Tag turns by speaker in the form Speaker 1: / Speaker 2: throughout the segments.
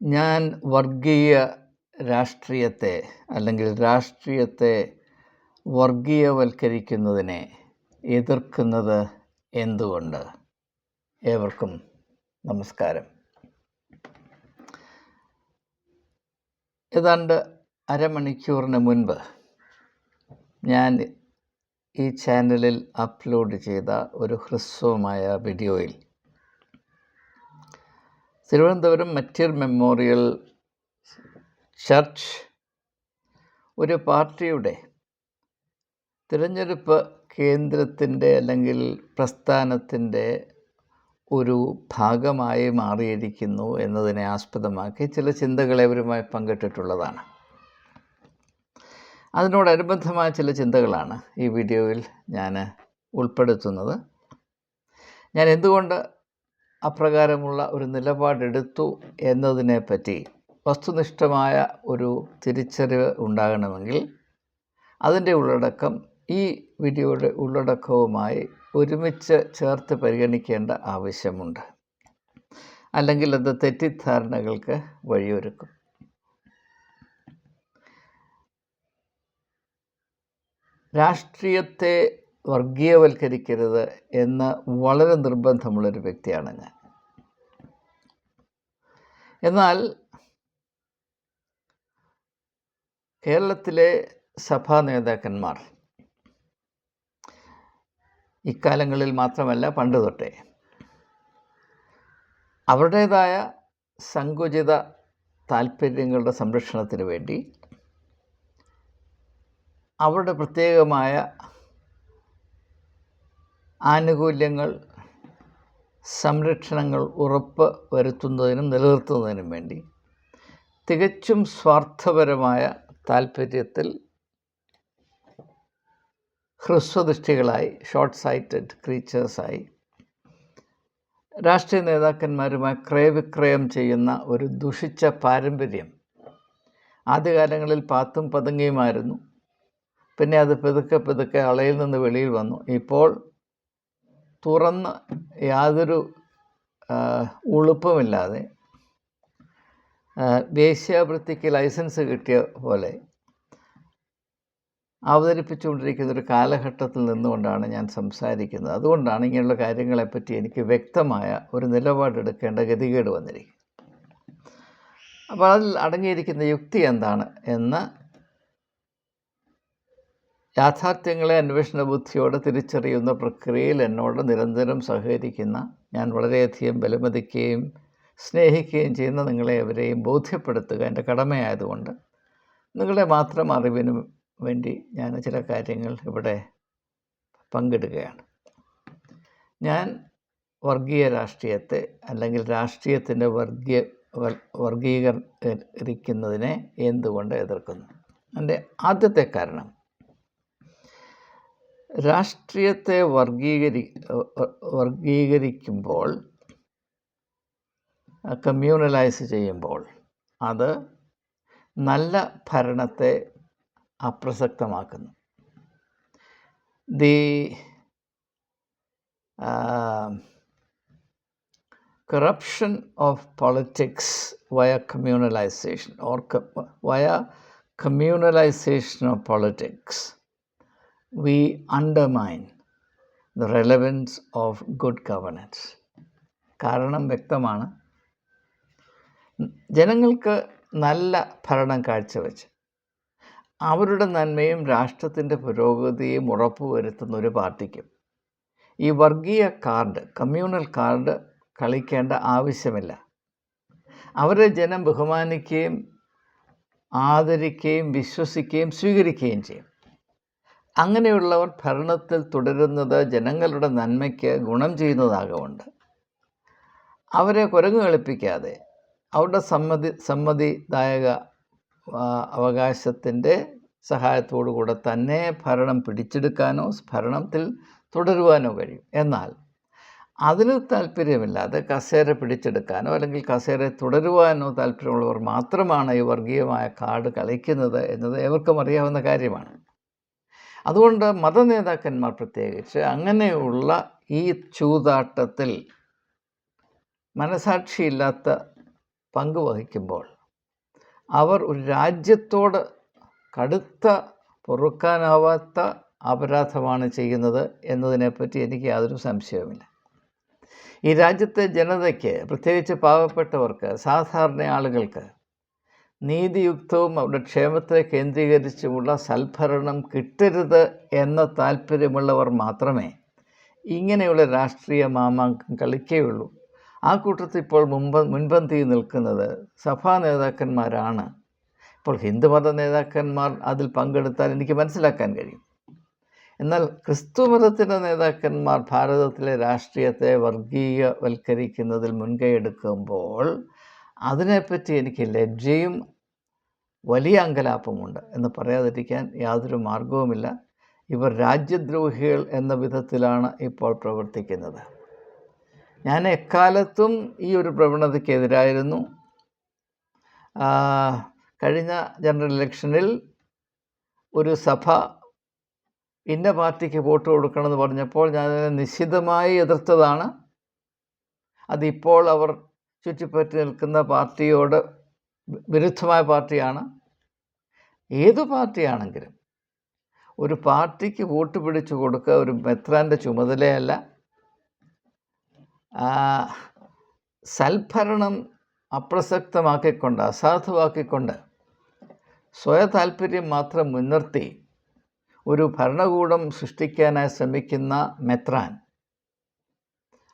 Speaker 1: ഞാൻ വർഗീയ രാഷ്ട്രീയത്തെ അല്ലെങ്കിൽ രാഷ്ട്രീയത്തെ വർഗീയവൽക്കരിക്കുന്നതിനെ എതിർക്കുന്നത് എന്തുകൊണ്ട്? ഏവർക്കും നമസ്കാരം. ഏതാണ്ട് അരമണിക്കൂറിന് മുൻപ് ഞാൻ ഈ ചാനലിൽ അപ്ലോഡ് ചെയ്ത ഒരു ഹ്രസ്വമായ വീഡിയോയിൽ തിരുവനന്തപുരം മറ്റൂർ മെമ്മോറിയൽ ചർച്ച് ഒരു പാർട്ടിയുടെ തിരഞ്ഞെടുപ്പ് കേന്ദ്രത്തിന്റെ അല്ലെങ്കിൽ പ്രസ്ഥാനത്തിന്റെ ഒരു ഭാഗമായി മാറിയിരിക്കുന്നു എന്നതിനെ ആസ്പദമാക്കി ചില ചിന്തകൾ അവരുമായി പങ്കിട്ടിട്ടുള്ളതാണ്. അതിനോടനുബന്ധമായ ചില ചിന്തകളാണ് ഈ വീഡിയോയിൽ ഞാൻ ഉൾപ്പെടുത്തുന്നത്. ഞാൻ എന്തുകൊണ്ട് അപ്രകാരമുള്ള ഒരു നിലപാടെടുത്തു എന്നതിനെപ്പറ്റി വസ്തുനിഷ്ഠമായ ഒരു തിരിച്ചറിവ് ഉണ്ടാകണമെങ്കിൽ അതിന്റെ ഉള്ളടക്കം ഈ വീഡിയോയുടെ ഉള്ളടക്കവുമായി ഒരുമിച്ച് ചേർത്ത് പരിഗണിക്കേണ്ട ആവശ്യമുണ്ട്. അല്ലെങ്കിൽ അത് തെറ്റിദ്ധാരണകൾക്ക് വഴിയൊരുക്കും. രാഷ്ട്രീയത്തെ വർഗീയവൽക്കരിക്കരുത് എന്ന് വളരെ നിർബന്ധമുള്ളൊരു വ്യക്തിയാണ് ഞാൻ എന്നാൽ കേരളത്തിലെ സഭാ നേതാക്കന്മാർ ഇക്കാലങ്ങളിൽ മാത്രമല്ല പണ്ട് തൊട്ടേ അവരുടേതായ സങ്കുചിത താല്പര്യങ്ങളുടെ സംരക്ഷണത്തിന് വേണ്ടി അവരുടെ പ്രത്യേകമായ ആനുകൂല്യങ്ങൾ സംരക്ഷണങ്ങൾ ഉറപ്പ് വരുത്തുന്നതിനും നിലനിർത്തുന്നതിനും വേണ്ടി തികച്ചും സ്വാർത്ഥപരമായ താൽപ്പര്യത്തിൽ ഹ്രസ്വദൃഷ്ടികളായി ഷോർട്ട് സൈറ്റഡ് ക്രീച്ചേഴ്സായി രാഷ്ട്രീയ നേതാക്കന്മാരുമായി ക്രയവിക്രയം ചെയ്യുന്ന ഒരു ദുഷിച്ച പാരമ്പര്യം ആദ്യകാലങ്ങളിൽ പാത്തും പതുങ്ങിയുമായിരുന്നു. പിന്നെ അത് പെതുക്കെ പെതുക്കെ അളയിൽ നിന്ന് വെളിയിൽ വന്നു. ഇപ്പോൾ തുറന്ന് യാതൊരു ഉളുപ്പുമില്ലാതെ വേശ്യാവൃത്തിക്ക് ലൈസൻസ് കിട്ടിയ പോലെ അവതരിപ്പിച്ചുകൊണ്ടിരിക്കുന്ന ഒരു കാലഘട്ടത്തിൽ നിന്നുകൊണ്ടാണ് ഞാൻ സംസാരിക്കുന്നത്. അതുകൊണ്ടാണ് ഇങ്ങനെയുള്ള കാര്യങ്ങളെപ്പറ്റി എനിക്ക് വ്യക്തമായ ഒരു നിലപാടെടുക്കേണ്ട ഗതികേട് വന്നിരിക്കുന്നത്. അപ്പോൾ അതിൽ അടങ്ങിയിരിക്കുന്ന യുക്തി എന്താണ്? എന്ന് യാഥാർത്ഥ്യങ്ങളെ അന്വേഷണ ബുദ്ധിയോടെ തിരിച്ചറിയുന്ന പ്രക്രിയയിൽ എന്നോട് നിരന്തരം സഹകരിക്കുന്ന ഞാൻ വളരെയധികം ബലമതിക്കുകയും സ്നേഹിക്കുകയും ചെയ്യുന്ന നിങ്ങളെ അവരെയും ബോധ്യപ്പെടുത്തുക എന്റെ കടമയായതുകൊണ്ട് നിങ്ങളുടെ മാത്രം അറിവിന് വേണ്ടി ഞാൻ ചില കാര്യങ്ങൾ ഇവിടെ പങ്കിടുകയാണ്. ഞാൻ വർഗീയ രാഷ്ട്രീയത്തെ അല്ലെങ്കിൽ രാഷ്ട്രീയത്തിന്റെ വർഗീയ വർഗീകരിക്കുന്നതിനെ എന്തുകൊണ്ട് എതിർക്കുന്നു? എന്റെ ആദ്യത്തെ കാരണം രാഷ്ട്രീയത്തെ വർഗീകരി വർഗീകരിക്കുമ്പോൾ കമ്മ്യൂണലൈസ് ചെയ്യുമ്പോൾ അത് നല്ല ഭരണത്തെ അപ്രസക്തമാക്കുന്നു. The corruption of politics via communalisation or via communalisation of politics we undermine the relevance of good governance. കാരണം വ്യക്തമാണ്. ജനങ്ങൾക്ക് നല്ല ഭരണം കാഴ്ചവെച്ച് അവരുടെ നന്മയും രാഷ്ട്രത്തിന്റെ പുരോഗതിയും ഉറപ്പുവരുത്തുന്ന ഒരു പാർട്ടിക്കും ഈ വർഗീയ കാർഡ് കമ്മ്യൂണൽ കാർഡ് കളിക്കേണ്ട ആവശ്യമില്ല. അവരെ ജനം ബഹുമാനിക്കുകയും ആദരിക്കുകയും വിശ്വസിക്കുകയും സ്വീകരിക്കുകയും ചെയ്യും. അങ്ങനെയുള്ളവർ ഭരണത്തിൽ തുടരുന്നത് ജനങ്ങളുടെ നന്മയ്ക്ക് ഗുണം ചെയ്യുന്നതാകുമുണ്ട് അവരെ കുരങ്ങ് കളിപ്പിക്കാതെ അവരുടെ സമ്മതി സമ്മതിദായക അവകാശത്തിന്റെ സഹായത്തോടു കൂടെ തന്നെ ഭരണം പിടിച്ചെടുക്കാനോ ഭരണത്തിൽ തുടരുവാനോ കഴിയും. എന്നാൽ അതിന് താല്പര്യമില്ലാതെ കസേര പിടിച്ചെടുക്കാനോ അല്ലെങ്കിൽ കസേര തുടരുവാനോ താല്പര്യമുള്ളവർ മാത്രമാണ് ഈ വർഗീയമായ കാർഡ് കളിക്കുന്നത് എന്നത് ഏവർക്കും അറിയാവുന്ന കാര്യമാണ്. അതുകൊണ്ട് മതനേതാക്കന്മാർ പ്രത്യേകിച്ച് അങ്ങനെയുള്ള ഈ ചൂതാട്ടത്തിൽ മനസാക്ഷിയില്ലാത്ത പങ്ക് വഹിക്കുമ്പോൾ അവർ ഒരു രാജ്യത്തോട് കടുത്ത പൊറുക്കാനാവാത്ത അപരാധമാണ് ചെയ്യുന്നത് എന്നതിനെപ്പറ്റി എനിക്ക് യാതൊരു സംശയവുമില്ല. ഈ രാജ്യത്തെ ജനതയ്ക്ക് പ്രത്യേകിച്ച് പാവപ്പെട്ടവർക്ക് സാധാരണ ആളുകൾക്ക് നീതിയുക്തവും അവരുടെ ക്ഷേമത്തെ കേന്ദ്രീകരിച്ചുമുള്ള സൽഭരണം കിട്ടരുത് എന്ന താല്പര്യമുള്ളവർ മാത്രമേ ഇങ്ങനെയുള്ള രാഷ്ട്രീയ മാമാങ്കം കളിക്കുകയുള്ളൂ. ആ കൂട്ടത്തിൽ ഇപ്പോൾ മുമ്പ് മുൻപന്തിയിൽ നിൽക്കുന്നത് സഭാ നേതാക്കന്മാരാണ്. ഇപ്പോൾ ഹിന്ദുമത നേതാക്കന്മാർ അതിൽ പങ്കെടുത്താൽ എനിക്ക് മനസ്സിലാക്കാൻ കഴിയും. എന്നാൽ ക്രിസ്തു മതത്തിന്റെ നേതാക്കന്മാർ ഭാരതത്തിലെ രാഷ്ട്രീയത്തെ വർഗീയവൽക്കരിക്കുന്നതിൽ മുൻകൈ എടുക്കുമ്പോൾ അതിനെപ്പറ്റി എനിക്ക് ലജ്ജയും വലിയ അങ്കലാപ്പമുണ്ട് എന്ന് പറയാതിരിക്കാൻ യാതൊരു മാർഗവുമില്ല ഇവർ രാജ്യദ്രോഹികൾ എന്ന വിധത്തിലാണ് ഇപ്പോൾ പ്രവർത്തിക്കുന്നത്. ഞാൻ എക്കാലത്തും ഈ ഒരു പ്രവണതയ്ക്കെതിരായിരുന്നു. കഴിഞ്ഞ ജനറൽ ഇലക്ഷനിൽ ഒരു സഭ ഇന്ന പാർട്ടിക്ക് വോട്ട് കൊടുക്കണമെന്ന് പറഞ്ഞപ്പോൾ ഞാൻ നിശ്ചിതമായി എതിർത്തതാണ്. അതിപ്പോൾ അവർ ചുറ്റിപ്പറ്റി നിൽക്കുന്ന പാർട്ടിയോട് വിരുദ്ധമായ പാർട്ടിയാണ്. ഏത് പാർട്ടിയാണെങ്കിലും ഒരു പാർട്ടിക്ക് വോട്ട് പിടിച്ചു കൊടുക്കുക ഒരു മെത്രാന്റെ ചുമതലയല്ല. സൽഭരണം അപ്രസക്തമാക്കിക്കൊണ്ട് അസാധുവാക്കിക്കൊണ്ട് സ്വയ താല്പര്യം മാത്രം മുൻനിർത്തി ഒരു ഭരണകൂടം സൃഷ്ടിക്കാനായി ശ്രമിക്കുന്ന മെത്രാൻ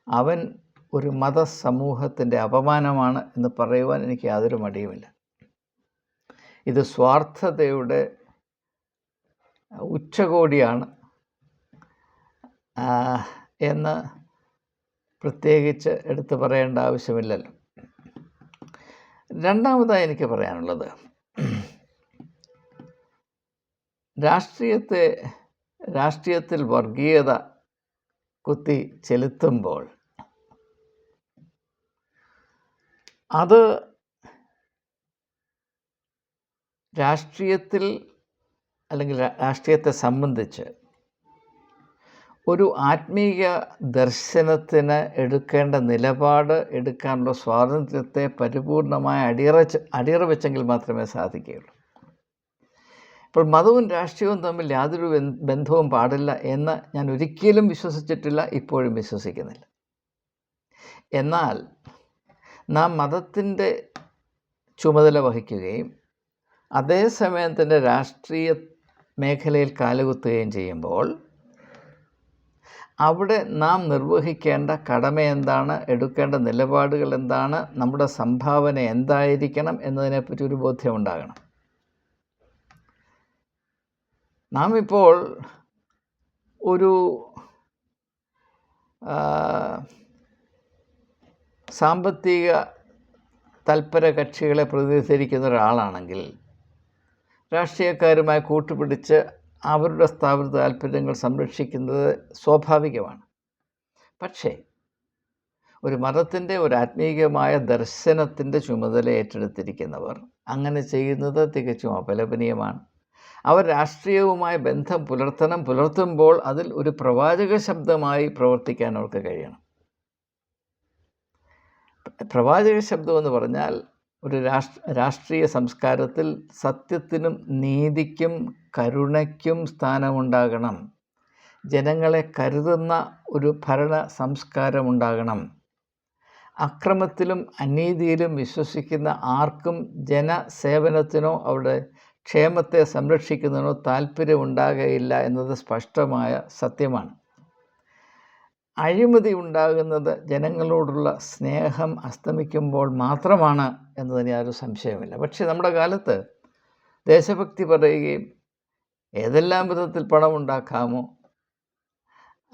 Speaker 1: അവൻ ഒരു മതസമൂഹത്തിന്റെ അപമാനമാണ് എന്ന് പറയുവാൻ എനിക്ക് യാതൊരു മടിയുമില്ല. ഇത് സ്വാർത്ഥതയുടെ ഉച്ചകോടിയാണ്. എന്ന് പ്രത്യേകിച്ച് എടുത്തു പറയേണ്ട ആവശ്യമില്ലല്ലോ. രണ്ടാമതായി എനിക്ക് പറയാനുള്ളത് രാഷ്ട്രീയത്തെ രാഷ്ട്രീയത്തിൽ വർഗീയത കുത്തി ചെലുത്തുമ്പോൾ അത് രാഷ്ട്രീയത്തിൽ അല്ലെങ്കിൽ രാഷ്ട്രീയത്തെ സംബന്ധിച്ച് ഒരു ആത്മീയ ദർശനത്തിന് എടുക്കേണ്ട നിലപാട് എടുക്കാനുള്ള സ്വാതന്ത്ര്യത്തെ പരിപൂർണമായി അടിയറച്ച് അടിയറ വെച്ചെങ്കിൽ മാത്രമേ സാധിക്കുകയുള്ളൂ. ഇപ്പോൾ മതവും രാഷ്ട്രീയവും തമ്മിൽ യാതൊരു ബന്ധവും പാടില്ല എന്ന് ഞാൻ ഒരിക്കലും വിശ്വസിച്ചിട്ടില്ല ഇപ്പോഴും വിശ്വസിക്കുന്നില്ല. എന്നാൽ നാം മതത്തിന്റെ ചുമതല വഹിക്കുകയും അതേസമയം തന്നെ രാഷ്ട്രീയ മേഖലയിൽ കാലുകുത്തുകയും ചെയ്യുമ്പോൾ അവിടെ നാം നിർവഹിക്കേണ്ട കടമ എന്താണ്? എടുക്കേണ്ട നിലപാടുകൾ എന്താണ്? നമ്മുടെ സംഭാവന എന്തായിരിക്കണം? എന്നതിനെപ്പറ്റി ഒരു ബോധ്യം ഉണ്ടാകണം. നാം ഇപ്പോൾ ഒരു സാമ്പത്തിക തൽപര കക്ഷികളെ പ്രതിനിധീകരിക്കുന്ന ഒരാളാണെങ്കിൽ രാഷ്ട്രീയക്കാരുമായി കൂട്ടുപിടിച്ച് അവരുടെ സ്ഥാപന താല്പര്യങ്ങൾ സംരക്ഷിക്കുന്നത് സ്വാഭാവികമാണ്. പക്ഷേ ഒരു മതത്തിന്റെ ഒരു ആത്മീയമായ ദർശനത്തിന്റെ ചുമതല ഏറ്റെടുത്തിരിക്കുന്നവർ അങ്ങനെ ചെയ്യുന്നത് തികച്ചും അപലപനീയമാണ്. അവർ രാഷ്ട്രീയവുമായ ബന്ധം പുലർത്തണം പുലർത്തുമ്പോൾ അതിൽ ഒരു പ്രവാചക ശബ്ദമായി പ്രവർത്തിക്കാൻ അവർക്ക് കഴിയണം. പ്രവാചക ശബ്ദം എന്ന് പറഞ്ഞാൽ ഒരു രാഷ്ട്ര രാഷ്ട്രീയ സംസ്കാരത്തിൽ സത്യത്തിനും നീതിക്കും കരുണയ്ക്കും സ്ഥാനമുണ്ടാകണം. ജനങ്ങളെ കരുതുന്ന ഒരു ഭരണ സംസ്കാരമുണ്ടാകണം അക്രമത്തിലും അനീതിയിലും വിശ്വസിക്കുന്ന ആർക്കും ജനസേവനത്തിനോ അവിടെ ക്ഷേമത്തെ സംരക്ഷിക്കുന്നതിനോ താല്പര്യമുണ്ടാകുകയില്ല എന്നത് സ്പഷ്ടമായ സത്യമാണ്. അഴിമതി ഉണ്ടാകുന്നത് ജനങ്ങളോടുള്ള സ്നേഹം അസ്തമിക്കുമ്പോൾ മാത്രമാണ് എന്നതിന് യാതൊരു സംശയമില്ല പക്ഷേ നമ്മുടെ കാലത്ത് ദേശഭക്തി പറയുകയും ഏതെല്ലാം വിധത്തിൽ പണമുണ്ടാക്കാമോ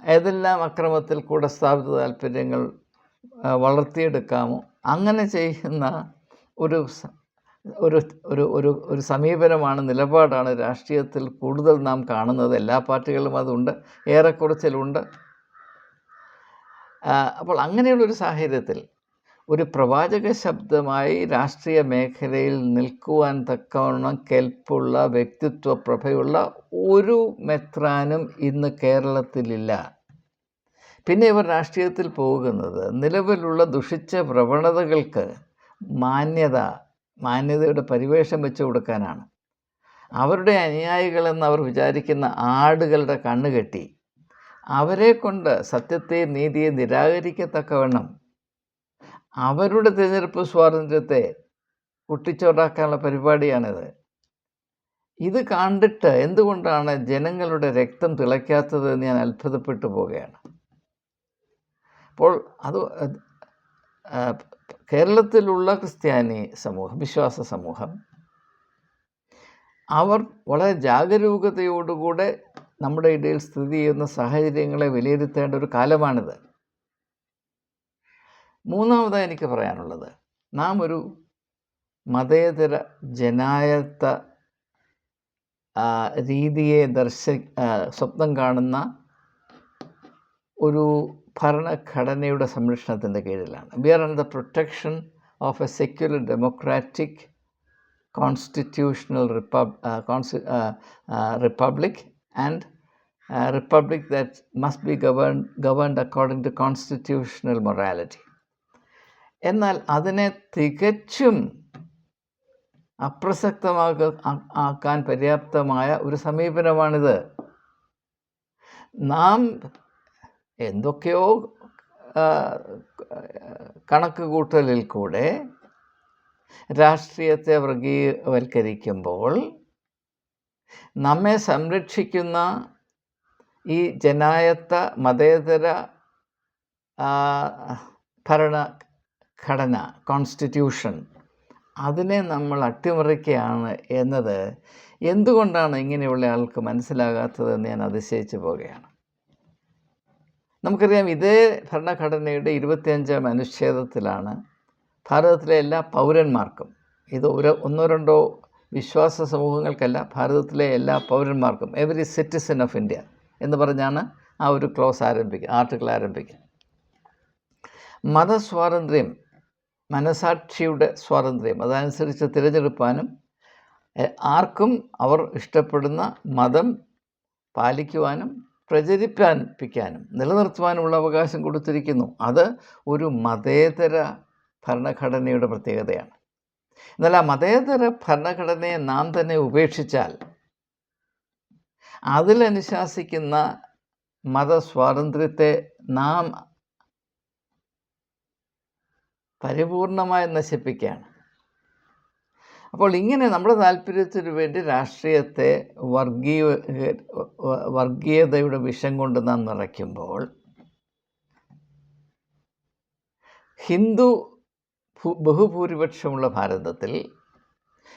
Speaker 1: ഏതെല്ലാം അക്രമത്തിൽ കൂടെ സ്ഥാപിത താല്പര്യങ്ങൾ വളർത്തിയെടുക്കാമോ അങ്ങനെ ചെയ്യുന്ന ഒരു ഒരു ഒരു ഒരു ഒരു സമീപനമാണ് നിലപാടാണ് രാഷ്ട്രീയത്തിൽ കൂടുതൽ നാം കാണുന്നത്. എല്ലാ പാർട്ടികളിലും അതുണ്ട്. ഏറെക്കുറച്ചിലുണ്ട്. അപ്പോൾ അങ്ങനെയുള്ളൊരു സാഹചര്യത്തിൽ ഒരു പ്രവാചക ശബ്ദമായി രാഷ്ട്രീയ മേഖലയിൽ നിൽക്കുവാൻ തക്കവണ്ണം കെൽപ്പുള്ള വ്യക്തിത്വ പ്രഭയുള്ള ഒരു മെത്രാനും ഇന്ന് കേരളത്തിലില്ല. പിന്നെ ഇവർ രാഷ്ട്രീയത്തിൽ പോകുന്നത് നിലവിലുള്ള ദുഷിച്ച പ്രവണതകൾക്ക് മാന്യത മാന്യതയുടെ പരിവേഷം വെച്ചു കൊടുക്കാനാണ്. അവരുടെ അനുയായികളെന്ന് അവർ വിചാരിക്കുന്ന ആടുകളുടെ കണ്ണ് കെട്ടി അവരെ കൊണ്ട് സത്യത്തെ നീതിയെ നിരാകരിക്കത്തക്കവണ്ണം അവരുടെ തിരഞ്ഞെടുപ്പ് സ്വാതന്ത്ര്യത്തെ കുട്ടിച്ചോറാക്കാനുള്ള പരിപാടിയാണിത്. ഇത് കണ്ടിട്ട് എന്തുകൊണ്ടാണ് ജനങ്ങളുടെ രക്തം തിളയ്ക്കാത്തത് എന്ന് ഞാൻ അത്ഭുതപ്പെട്ടു പോവുകയാണ്. അപ്പോൾ അത് കേരളത്തിലുള്ള ക്രിസ്ത്യാനി സമൂഹം വിശ്വാസ സമൂഹം അവർ വളരെ ജാഗരൂകതയോടുകൂടെ നമ്മുടെ ഇടയിൽ സ്ഥിതി ചെയ്യുന്ന സാഹചര്യങ്ങളെ വിലയിരുത്തേണ്ട ഒരു കാലമാണിത്. മൂന്നാമതായി എനിക്ക് പറയാനുള്ളത് നാം ഒരു മതേതര ജനായത്ത രീതിയെ ദർശ സ്വപ്നം കാണുന്ന ഒരു ഭരണഘടനയുടെ സംരക്ഷണത്തിന്റെ കീഴിലാണ്. We are under the protection of a secular democratic constitutional repub consti republic and republic that must be governed, governed according to constitutional morality. എന്നാൽ അതിനെ തികച്ചും അപ്രസക്തമാക ആക്കാൻ പര്യാപ്തമായ ഒരു സമീപനമാണിത് നാം എന്തൊക്കെയോ കണക്ക് കൂട്ടലിൽ കൂടെ രാഷ്ട്രീയത്തെ വർഗീയവൽക്കരിക്കുമ്പോൾ നമ്മെ സംരക്ഷിക്കുന്ന ഈ ജനായത്ത മതേതര ഭരണഘടന കോൺസ്റ്റിറ്റ്യൂഷൻ അതിനെ നമ്മൾ അട്ടിമറിക്കുകയാണ് എന്നത് എന്തുകൊണ്ടാണ് ഇങ്ങനെയുള്ള ആൾക്ക് മനസ്സിലാകാത്തതെന്ന് ഞാൻ അതിശയിച്ചു പോവുകയാണ്. നമുക്കറിയാം ഇതേ ഭരണഘടനയുടെ ഇരുപത്തിയഞ്ചാം അനുച്ഛേദത്തിലാണ് ഭാരതത്തിലെ എല്ലാ പൗരന്മാർക്കും ഇത് ഒരു ഒന്നോ രണ്ടോ വിശ്വാസ സമൂഹങ്ങൾക്കല്ല ഭാരതത്തിലെ എല്ലാ പൗരന്മാർക്കും എവറി സിറ്റിസൺ ഓഫ് ഇന്ത്യ എന്ന് പറഞ്ഞാണ് ആ ഒരു ക്ലോസ് ആരംഭിക്കുക ആർട്ടിക്കിൾ ആരംഭിക്കുക. മതസ്വാതന്ത്ര്യം മനസാക്ഷിയുടെ സ്വാതന്ത്ര്യം അതനുസരിച്ച് തിരഞ്ഞെടുപ്പാനും ആർക്കും അവർ ഇഷ്ടപ്പെടുന്ന മതം പാലിക്കുവാനും പ്രചരിപ്പിക്കാനും നിലനിർത്തുവാനുമുള്ള അവകാശം കൊടുത്തിരിക്കുന്നു. അത് ഒരു മതേതര ഭരണഘടനയുടെ പ്രത്യേകതയാണ്. എന്നാൽ ആ മതേതര ഭരണഘടനയെ നാം തന്നെ ഉപേക്ഷിച്ചാൽ അതിലനുശാസിക്കുന്ന മതസ്വാതന്ത്ര്യത്തെ നാം പരിപൂർണമായി നശിപ്പിക്കുകയാണ്. അപ്പോൾ ഇങ്ങനെ നമ്മുടെ താല്പര്യത്തിന് വേണ്ടി രാഷ്ട്രീയത്തെ വർഗീയ വർഗീയതയുടെ വിഷം കൊണ്ട് നാം നിറയ്ക്കുമ്പോൾ ഹിന്ദു ബഹുഭൂരിപക്ഷമുള്ള ഭാരതത്തിൽ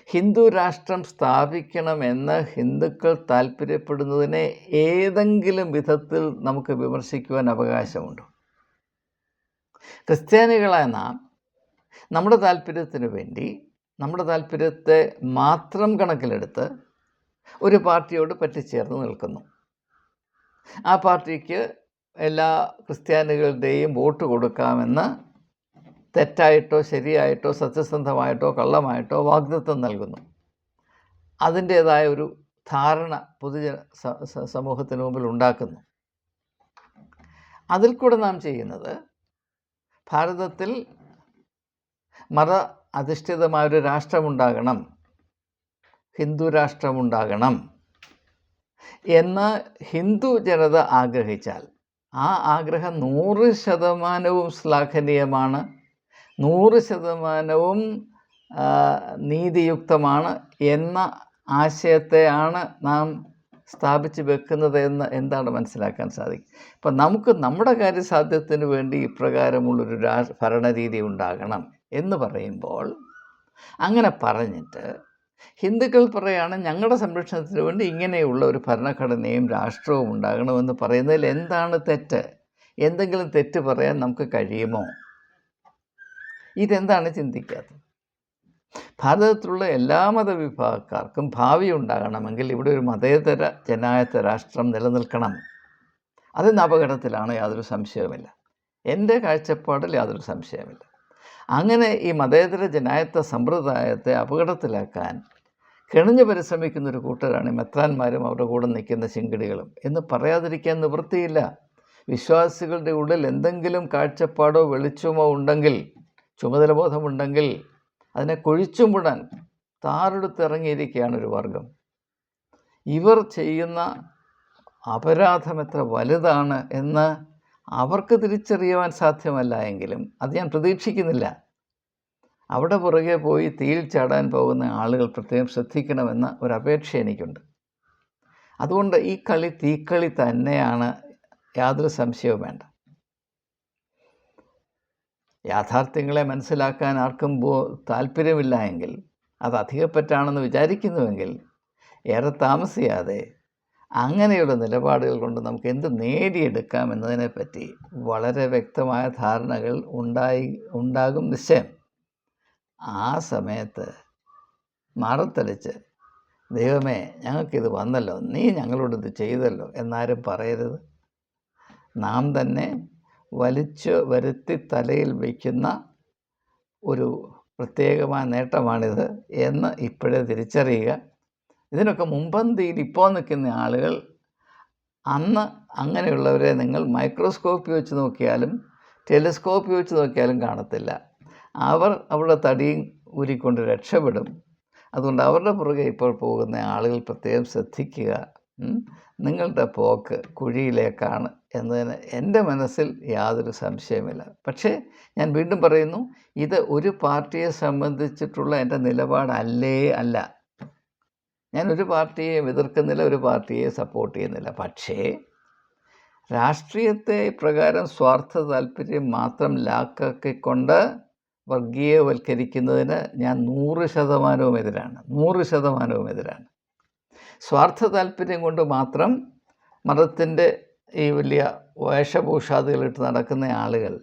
Speaker 1: ഹിന്ദു രാഷ്ട്രം സ്ഥാപിക്കണമെന്ന് ഹിന്ദുക്കൾ താല്പര്യപ്പെടുന്നതിനെ ഏതെങ്കിലും വിധത്തിൽ നമുക്ക് വിമർശിക്കുവാൻ അവകാശമുണ്ടോ. ക്രിസ്ത്യാനികളായ നാം നമ്മുടെ താല്പര്യത്തിന് വേണ്ടി നമ്മുടെ താല്പര്യത്തെ മാത്രം കണക്കിലെടുത്ത് ഒരു പാർട്ടിയോട് പറ്റിച്ചേർന്ന് നിൽക്കുന്നു. ആ പാർട്ടിക്ക് എല്ലാ ക്രിസ്ത്യാനികളുടെയും വോട്ട് കൊടുക്കാമെന്ന് തെറ്റായിട്ടോ ശരിയായിട്ടോ സത്യസന്ധമായിട്ടോ കള്ളമായിട്ടോ വാഗ്ദത്വം നൽകുന്നു. അതിന്റേതായ ഒരു ധാരണ പൊതുജന സമൂഹത്തിന് മുമ്പിൽ ഉണ്ടാക്കുന്നു. അതിൽ കൂടെ നാം ചെയ്യുന്നത് ഭാരതത്തിൽ മത അധിഷ്ഠിതമായൊരു രാഷ്ട്രമുണ്ടാകണം. ഹിന്ദു രാഷ്ട്രമുണ്ടാകണം എന്ന് ഹിന്ദു ജനത ആഗ്രഹിച്ചാൽ ആ ആഗ്രഹം നൂറ് ശതമാനവും ശ്ലാഘനീയമാണ്. നൂറ് ശതമാനവും നീതിയുക്തമാണ് എന്ന ആശയത്തെയാണ് നാം സ്ഥാപിച്ച് വെക്കുന്നത് എന്ന് എന്താണ് മനസ്സിലാക്കാൻ സാധിക്കും? ഇപ്പം നമുക്ക് നമ്മുടെ കാര്യസാധ്യത്തിന് വേണ്ടി ഇപ്രകാരമുള്ളൊരു രാ ഭരണരീതി ഉണ്ടാകണം എന്ന് പറയുമ്പോൾ അങ്ങനെ പറഞ്ഞിട്ട് ഹിന്ദുക്കൾ പറയുകയാണ് ഞങ്ങളുടെ സംരക്ഷണത്തിന് വേണ്ടി ഇങ്ങനെയുള്ള ഒരു ഭരണഘടനയും രാഷ്ട്രവും ഉണ്ടാകണമെന്ന് പറയുന്നതിൽ എന്താണ് തെറ്റ്? എന്തെങ്കിലും തെറ്റ് പറയാൻ നമുക്ക് കഴിയുമോ? ഇതെന്താണ് ചിന്തിക്കാത്തത്? ഭാരതത്തിലുള്ള എല്ലാ മതവിഭാഗക്കാർക്കും ഭാവി ഉണ്ടാകണമെങ്കിൽ ഇവിടെ ഒരു മതേതര ജനായത്ത രാഷ്ട്രം നിലനിൽക്കണം. അതിന് അപകടത്തിലാണ് യാതൊരു സംശയവുമില്ല. എന്റെ കാഴ്ചപ്പാടിൽ യാതൊരു സംശയമില്ല അങ്ങനെ ഈ മതേതര ജനായത്ത സമ്പ്രദായത്തെ അപകടത്തിലാക്കാൻ കിണഞ്ഞു പരിശ്രമിക്കുന്ന ഒരു കൂട്ടരാണ് മെത്രാന്മാരും അവരുടെ കൂടെ നിൽക്കുന്ന ചിങ്കിടികളും എന്ന് പറയാതിരിക്കാൻ നിവൃത്തിയില്ല. വിശ്വാസികളുടെ ഉള്ളിൽ എന്തെങ്കിലും കാഴ്ചപ്പാടോ വെളിച്ചമോ ഉണ്ടെങ്കിൽ ചുമതലബോധമുണ്ടെങ്കിൽ അതിനെ കുഴിച്ചുമുടാൻ താറെടുത്തിറങ്ങിയിരിക്കുകയാണ് ഒരു വർഗം ഇവർ ചെയ്യുന്ന അപരാധം എത്ര വലുതാണ് എന്ന് അവർക്ക് തിരിച്ചറിയുവാൻ സാധ്യമല്ല എങ്കിലും അത് ഞാൻ പ്രതീക്ഷിക്കുന്നില്ല. അവിടെ പുറകെ പോയി തീയിൽ ചാടാൻ പോകുന്ന ആളുകൾ പ്രത്യേകം ശ്രദ്ധിക്കണമെന്ന ഒരു അപേക്ഷ എനിക്കുണ്ട്. അതുകൊണ്ട് ഈ കളി തീക്കളി തന്നെയാണ് യാതൊരു സംശയവും വേണ്ട. യാഥാർത്ഥ്യങ്ങളെ മനസ്സിലാക്കാൻ ആർക്കും ബോ താല്പര്യമില്ല എങ്കിൽ അത് അധികപ്പറ്റാണെന്ന് വിചാരിക്കുന്നുവെങ്കിൽ ഏറെ താമസിയാതെ അങ്ങനെയുള്ള നിലപാടുകൾ കൊണ്ട് നമുക്ക് എന്ത് നേടിയെടുക്കാം എന്നതിനെപ്പറ്റി വളരെ വ്യക്തമായ ധാരണകൾ ഉണ്ടായി ഉണ്ടാകും നിശ്ചയം. ആ സമയത്ത് മറത്തടിച്ച് ദൈവമേ ഞങ്ങൾക്കിത് വന്നല്ലോ നീ ഞങ്ങളോട് ഇത് ചെയ്തല്ലോ എന്നാരും പറയരുത്. നാം തന്നെ വലിച്ചു വരുത്തി തലയിൽ വയ്ക്കുന്ന ഒരു പ്രത്യേകമായ നേട്ടമാണിത് എന്ന് ഇപ്പോഴേ തിരിച്ചറിയുക. ഇതിനൊക്കെ മുമ്പന്തിയിൽ ഇപ്പോൾ നിൽക്കുന്ന ആളുകൾ അന്ന് അങ്ങനെയുള്ളവരെ നിങ്ങൾ മൈക്രോസ്കോപ്പ് വെച്ച് നോക്കിയാലും ടെലിസ്കോപ്പ് വെച്ച് നോക്കിയാലും കാണത്തില്ല. അവർ അവരുടെ തടിയും ഊരിക്കൊണ്ട് രക്ഷപ്പെടും. അതുകൊണ്ട് അവരുടെ പുറകെ ഇപ്പോൾ പോകുന്ന ആളുകൾ പ്രത്യേകം ശ്രദ്ധിക്കുക. നിങ്ങളുടെ പോക്ക് കുഴിയിലേക്കാണ് എന്നതിന് എന്റെ മനസ്സിൽ യാതൊരു സംശയമില്ല പക്ഷേ ഞാൻ വീണ്ടും പറയുന്നു ഇത് ഒരു പാർട്ടിയെ സംബന്ധിച്ചിട്ടുള്ള എന്റെ നിലപാടല്ലേ അല്ല. ഞാൻ ഒരു പാർട്ടിയെ എതിർക്കുന്നില്ല ഒരു പാർട്ടിയെ സപ്പോർട്ട് ചെയ്യുന്നില്ല. പക്ഷേ രാഷ്ട്രീയത്തെ പ്രകാരം സ്വാർത്ഥ താല്പര്യം മാത്രം ലാക്കാക്കിക്കൊണ്ട് വർഗീയവൽക്കരിക്കുന്നതിന് ഞാൻ നൂറ് ശതമാനവും എതിരാണ്. നൂറ് ശതമാനവും എതിരാണ്. സ്വാർത്ഥ താല്പര്യം കൊണ്ട് മാത്രം മതത്തിന്റെ ഈ വലിയ വേഷഭൂഷാദികളിട്ട് നടക്കുന്ന ആളുകൾ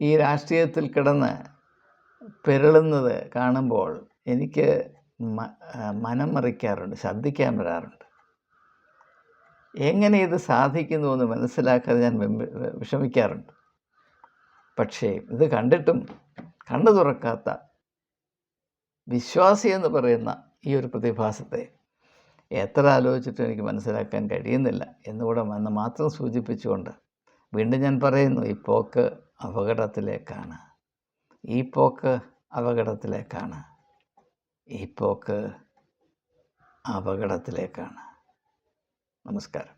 Speaker 1: ഈ രാഷ്ട്രീയത്തിൽ കിടന്ന് പെരളുന്നത് കാണുമ്പോൾ എനിക്ക് മനം മറിക്കാറുണ്ട് ശബ്ദിക്കാൻ വരാറുണ്ട്. എങ്ങനെ ഇത് സാധിക്കുന്നു എന്ന് മനസ്സിലാക്കാതെ ഞാൻ വിഷമിക്കാറുണ്ട്. പക്ഷേ ഇത് കണ്ടിട്ടും കണ്ണു തുറക്കാത്ത വിശ്വാസി എന്ന് പറയുന്ന ഈ ഒരു പ്രതിഭാസത്തെ എത്ര ആലോചിച്ചിട്ടും എനിക്ക് മനസ്സിലാക്കാൻ കഴിയുന്നില്ല എന്നുകൂടെ എന്ന് മാത്രം സൂചിപ്പിച്ചുകൊണ്ട് വീണ്ടും ഞാൻ പറയുന്നു ഈ പോക്ക് അപകടത്തിലേക്കാണ്. ഈ പോക്ക് അപകടത്തിലേക്കാണ്. ഈ പോക്ക് അപകടത്തിലേക്കാണ്. നമസ്കാരം.